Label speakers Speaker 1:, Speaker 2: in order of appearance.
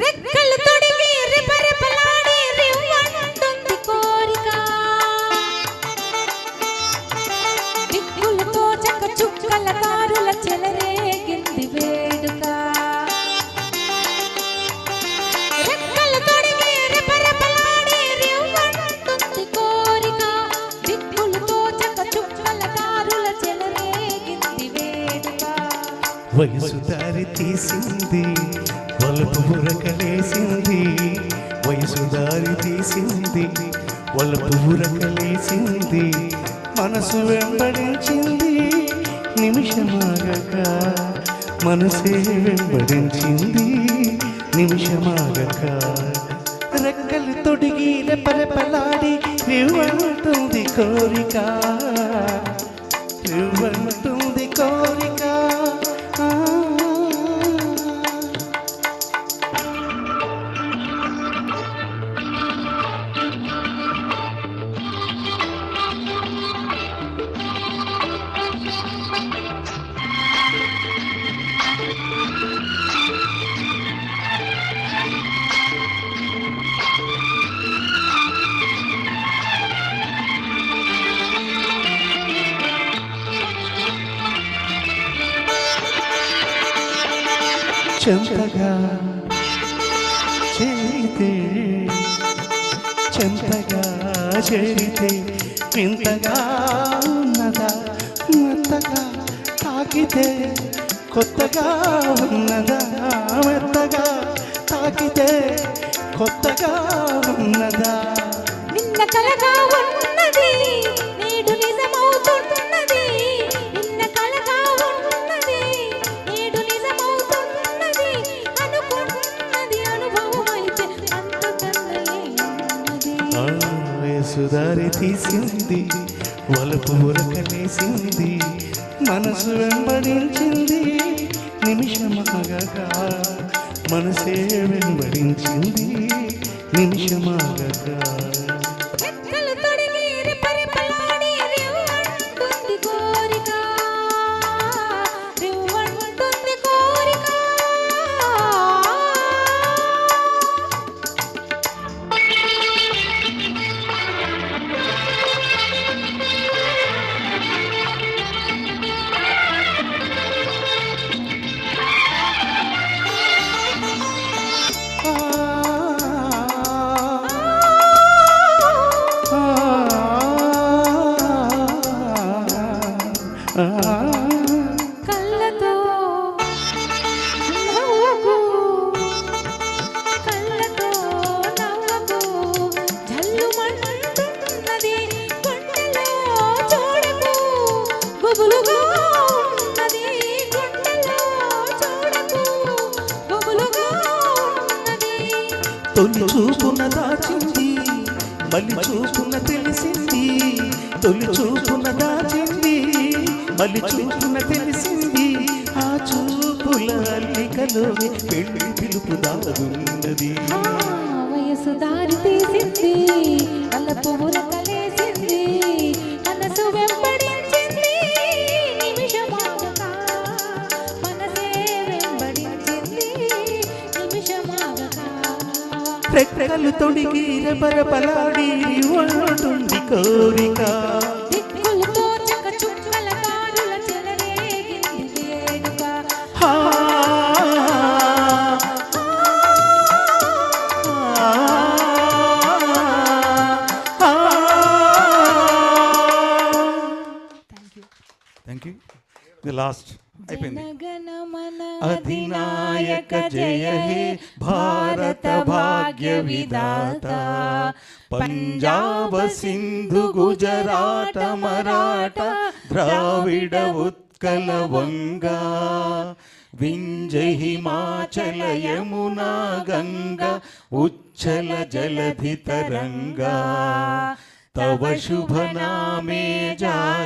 Speaker 1: రెక్కలు తొడిగి రెపరెపలాడి రివ్వంటుంది కోరిక. దిక్కులతో చక్క చుక్కల దారుల చెలరేగింది వేడుక. రెక్కలు తొడిగి రెపరెపలాడి రివ్వంటుంది కోరిక. చుక్కల దారుల చెలరేగింది వేడుక.
Speaker 2: వయసు దారి తీసింది వలపు బురకలేసింది వయసు దారి తీసింది వలపు బురకలేసింది మనసు వెంబడించింది నిమిషమాగక మనసే వెంబడించింది నిమిషమాగక రెక్కలు తొడిగి రెపరెపలాడి రివ్వంటుంది కోరిక రివ్వంటుంది చెంతగా చేరితే చెంతగా చేరితే వింతగా ఉన్నదా మెత్తగా తాకితే కొత్తగా ఉన్నదా? మెత్తగా తాకితే కొత్తగా ఉన్నదా?
Speaker 1: నిన్న కలగా ఉన్నది నేడు నిజమవుతున్నది నిన్న కలగా ఉన్నది నేడు నిజమవుతున్నది అనుకున్నది అనుభవమైతే అంతకన్నా ఏమున్నది?
Speaker 2: ఆ వయసుదారి తీసింది వలపు ఉరకలేసింది మనసు వెంబడించింది నిమిషమాగగా. మనసే వెంబడించింది నిమిషమాగగా.
Speaker 1: కళ్ళతో నవ్వకు కళ్ళతో నవ్వకు జల్లుమంటున్నది గుండెలో చూడకు గుబులుగా ఉన్నది గుండెలో చూడకు గుబులుగా ఉన్నది.
Speaker 2: తొలి చూపున దాచింది మళ్ళీ చూపున తెలిసింది తొలి చూపున దాచింది. మళ్ళీ చూపున తెలిసింది. ఆ చూపుల అల్లికలో పెళ్ళి పిలుపు దాగున్నది.
Speaker 1: వయసు దారి తీసింది. మనసు వెంబడించింది నిమిషమాగక మనసే వెంబడించింది. నిమిషమాగక
Speaker 2: రెక్కలు తొడిగి రెపరెపలాడి ఉంటుంది కోరిక.
Speaker 3: థ్యాంక్ యూ ఇది లాస్ట్ అయిపోయింది.
Speaker 2: అధినాయక జయ హే భారత భాగ్య విధాత. పంజాబ సింధు గుజరాట మరాఠ ద్రావిడ ఉత్కల వంగా. विंजय यमुना गंगा उच्छल जलधि तरंगा तव शुभ नामे जागे।